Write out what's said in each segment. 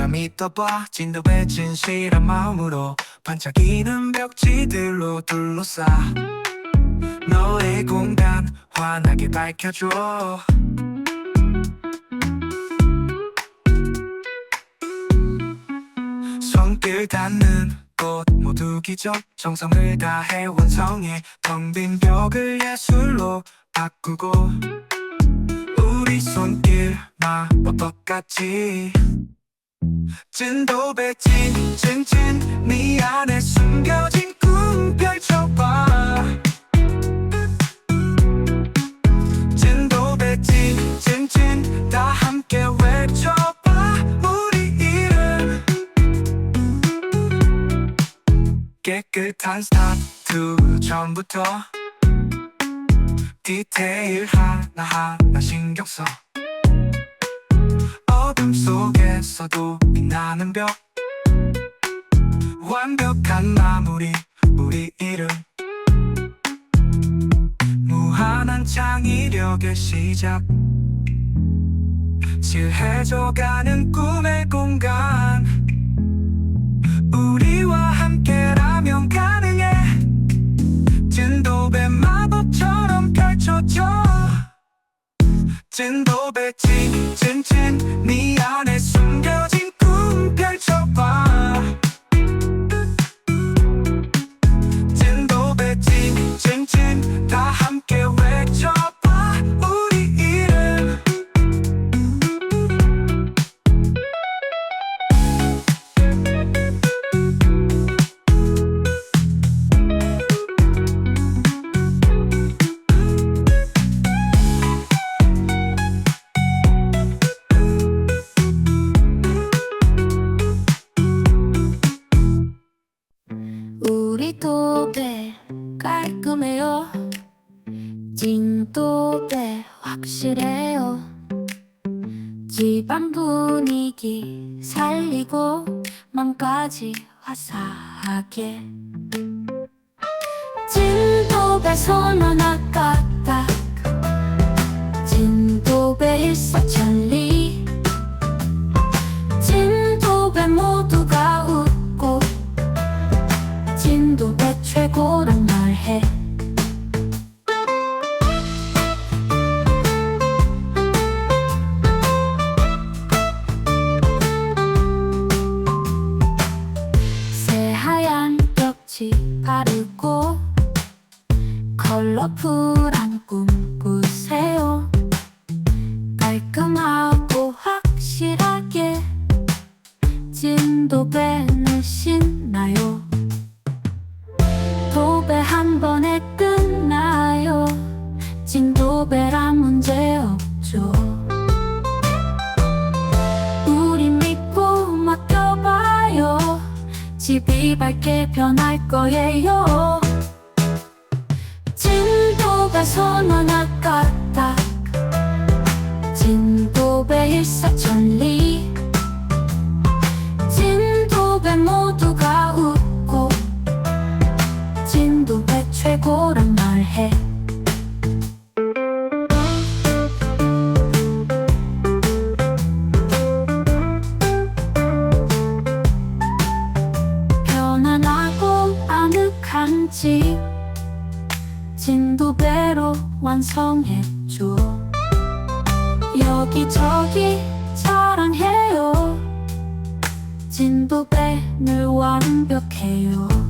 누가 믿어봐. 진도의 진실한 마음으로 반짝이는 벽지들로 둘러싸. 너의 공간 환하게 밝혀줘. 손길 닿는 곳 모두 기적. 정성을 다해 완성해 텅 빈 벽을 예술로 바꾸고 우리 손길 마법 똑같이 진도배 찐찐찐 네 안에 숨겨진 꿈 펼쳐봐 진도배 찐찐찐 다 함께 외쳐봐 우리 이름. 깨끗한 스타트 처음부터. 디테일 하나하나 신경 써 빛나는 벽 완벽한 마무리 우리 이름. 무한한 창의력의 시작. 칠해져가는 꿈의 공간. 우리와 함께라면 가능해. 진도배 마법처럼 펼쳐져. 진도배 찐찐찐 네 안에 숨겨진 깔끔해요. 진도배 확실해요. 집안 분위기 살리고 맘까지 화사하게. 진도배 손 하나 까딱 진도배 일사천리. 진도배 모두가 웃고 진도배 최고란 집이 밝게 변할 거예요. 손 하나 까딱 진도배 일사천리. 진도배 모두가 웃고 진도배 최고란 집 진도배로 완성했죠 여기저기 자랑해요. 진도배 늘 완벽해요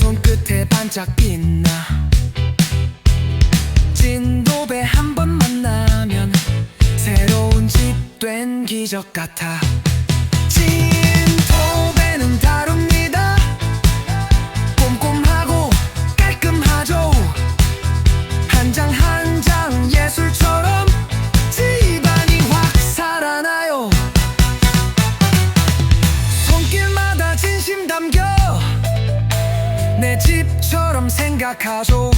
손끝에 반짝 빛나. 진도배 한 번 만나면 새로운 집 된 기적 같아. 집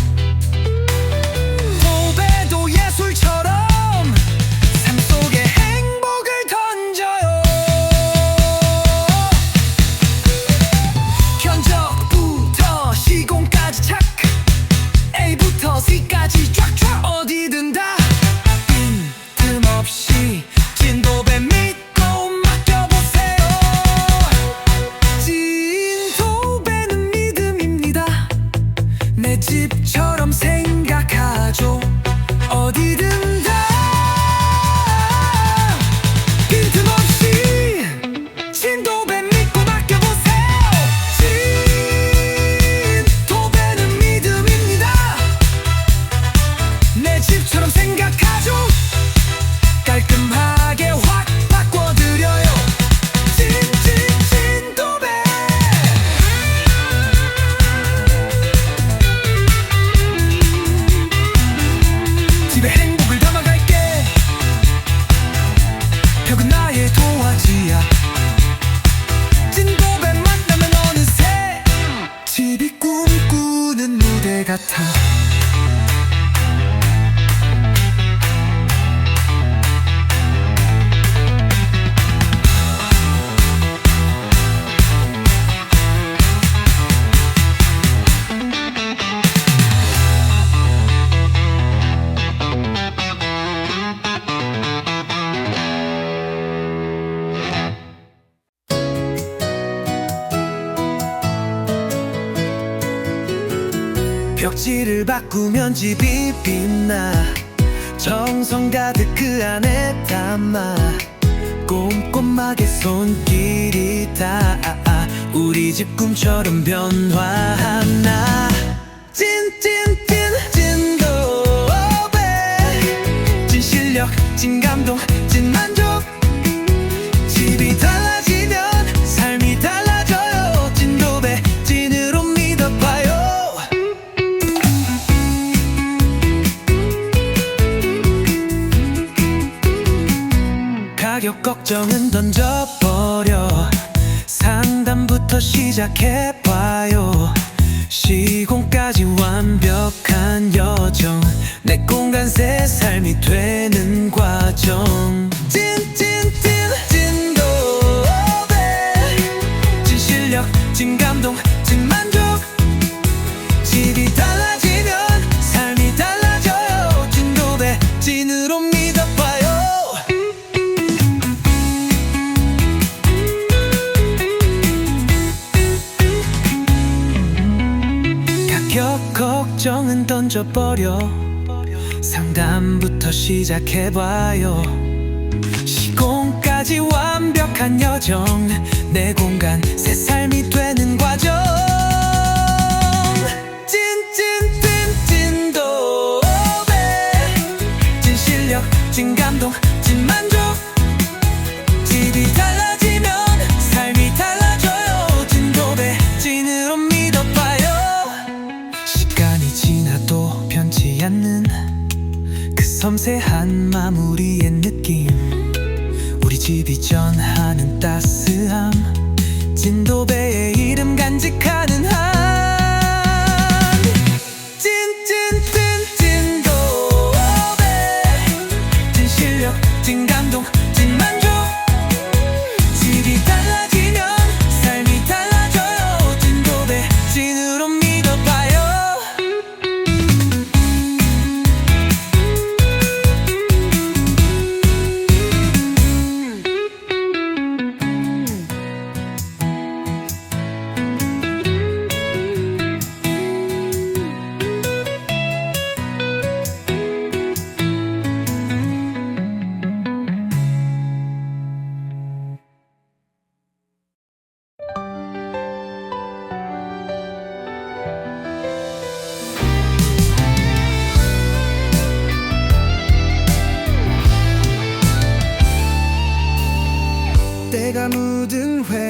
같아 벽지를 바꾸면 집이 빛나. 정성 가득 그 안에 담아. 꼼꼼하게 손길이 닿아. 우리 집 꿈처럼 변화하나. 찐찐찐 진도배 찐 실력 찐 감동 찐 걱정은 던져버려. 상담부터 시작해봐요. 시공까지 완벽한 여정. 내 공간 새 삶이 되는 과정. 찐 걱정은 던져버려. 상담부터 시작해봐요. 시공까지 완벽한 여정. 내 공간 새 삶이 되는 과정. 찐찐찐 진도배 찐 실력 찐 감동 찐 만족. 집이 달 섬세한 마무리의 느낌. 우리 집이 전하는 따스함. 진도배의 이름 한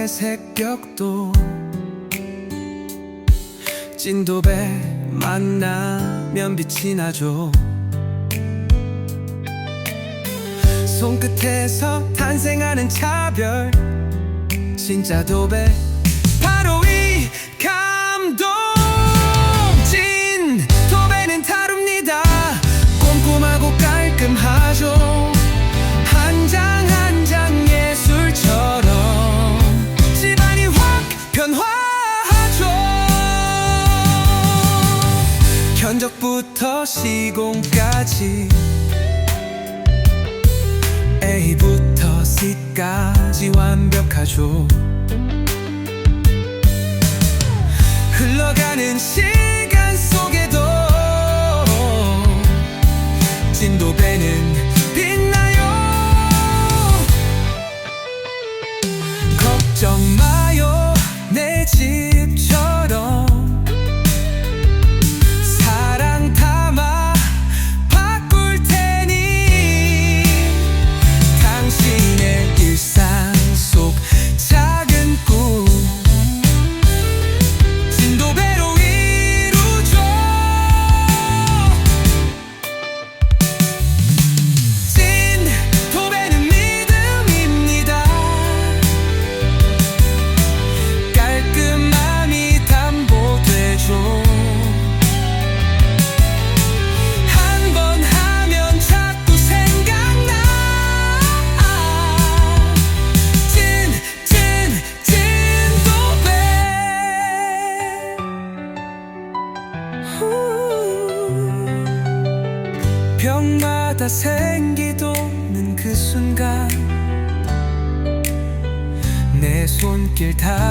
새벽도 진도배 만나면 빛이 나죠. 손끝에서 탄생하는 차별 진짜 도배 시공까지. A부터 C까지 완벽하죠. 흘러가는 시간 속에도 진도 배는 길 다